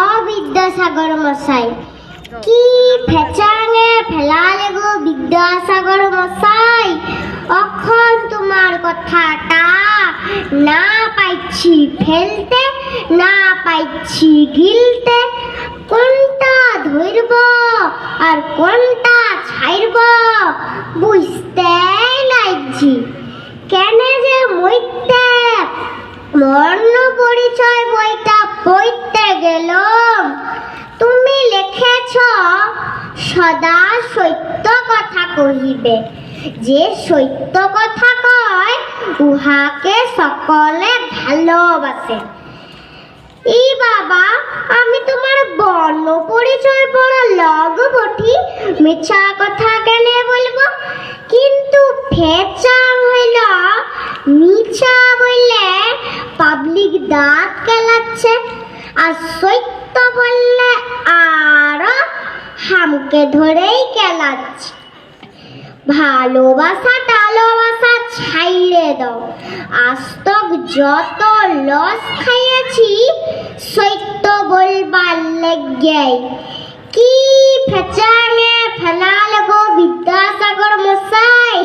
অবিদ্যাসাগর মশাই। কি ফেচাঙে ফেলালে গো বিদ্যাসাগর মশাই? অখন তোমার কথাটা না পাইছি ফেলতে, না পাইছি গিলতে। কোনটা ধরব আর কোনটা ছাইরব বুঝতে লাগছি কেন যে মইতে? মর্ণ পরিচয় বইটা পড়তে গেলাম। তুমি লিখেছ, সদা সত্য কথা কহিবে। যে সত্য কথা কয়, উহাকে সকলে ভালোবাসে। এই বাবা, আমি তোমার বর্ণ পরিচয় পড়া লগ বটি মিছা কথা কেন বলব? কিন্তু ফেচাং হইল, মিছা বললে পাবলিক কেলাচ্ছে আর সত্য বললে আরও হামকে ধরেই কেলাচ্ছে। ভালোবাসা টালোবাসা ছাইড়ে দাও। আস্তক যত লস খাইয়েছি, সত্য বলবার লেগে কি ফেচাঙে ফেলাল গো বিদ্যাসাগর মশাই?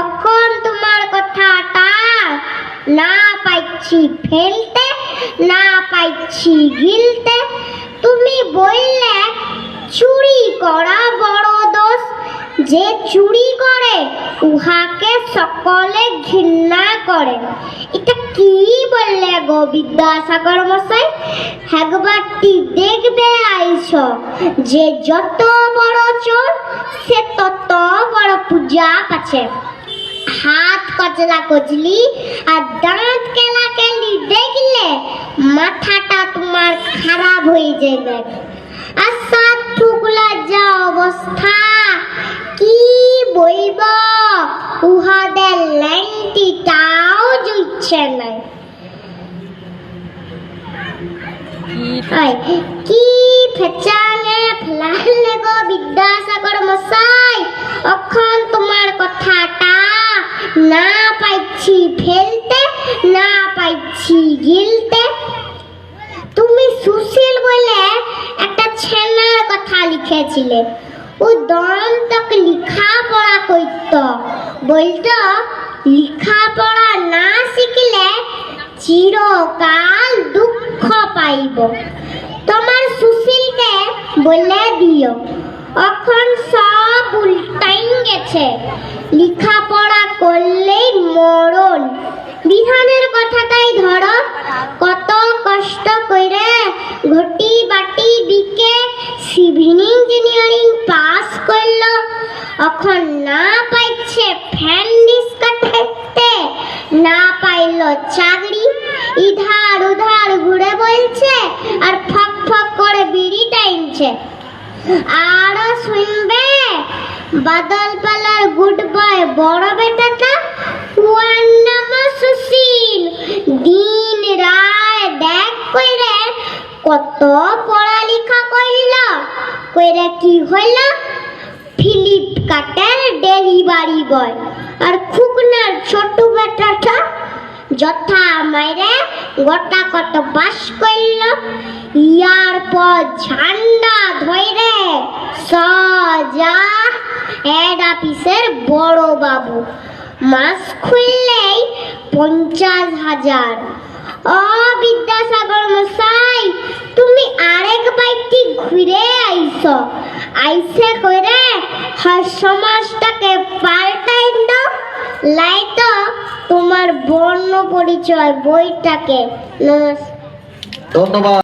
এখন তোমার কথাটা না পাইছি ফেলতে, না পাইছি গিলতে। তুমি বললে, চুরি করা বড় দোষ। যে চুরি করে, উহাকে সকলে ঘৃণা করে। এটা কি বললে গো বিদ্যাসাগর মশাই? একবারটি দেখবে আইস যে যত বড় চোর, সে তত বড় পূজা পাচ্ছে। হাত কচলা কচলি আর দাঁত কেলা কেলি দেখলে মাথাটা তোমার খারাপ হয়ে যাবে। আর সাত ঠুকলা যা অবস্থা, কি বলব? উহাদের ল্যাংটিটাও জুইছে না। কি ফেচালে ফেলালে গো বিদ্যাসাগর মশাই? অখন তোমার কথাটা না পাইছি, ফেলতে না পাইছি গিলতে। তুমি সুশীল বলে একটা ছেলের কথা লিখেছিলে। ও দম তক লিখা পড়া করত বলতো লিখা পড়া না শিখলে চিরকাল দুঃখ পাইব। তোমার সুশীলকে বলে দিও, এখন সব উল্টাইন গেছে। লেখাপড়া করলেই মরণ। এখন না পাইছে ফ্যান ডিসকাঠাইতে না পাইলো চাকরি, ইধার উধার ঘুরে বলছে আর ফক ফক করে বিড়ি টাইমছে। আরও শুনবে? বাদল পালার গুড বয় বড় বেটাটা? ওয়ার নাম সুশীল। দিন রায় দেখ কইরে, কত পড়ালেখা কইল। কইরে কি হইল? ফ্লিপকার্টের ডেলিভারি বয় আর খুকনার ছোট বেটাটা যথা মাইরে গোটা কত বাস করল, ইয়ার পর ঝান্ডা ধরে সজা হেড অফিসের বড় বাবু। মাস খুললেই পঞ্চাশ হাজার। ও বিদ্যাসাগর মশাই তুমি আরেক বাইকটি ঘুরে আইস আইসে করে হয় সমাজটাকে পাল্টাই দাও লাইতো তোমার বর্ণ পরিচয় বইটাকে। নমস্কার। ধন্যবাদ।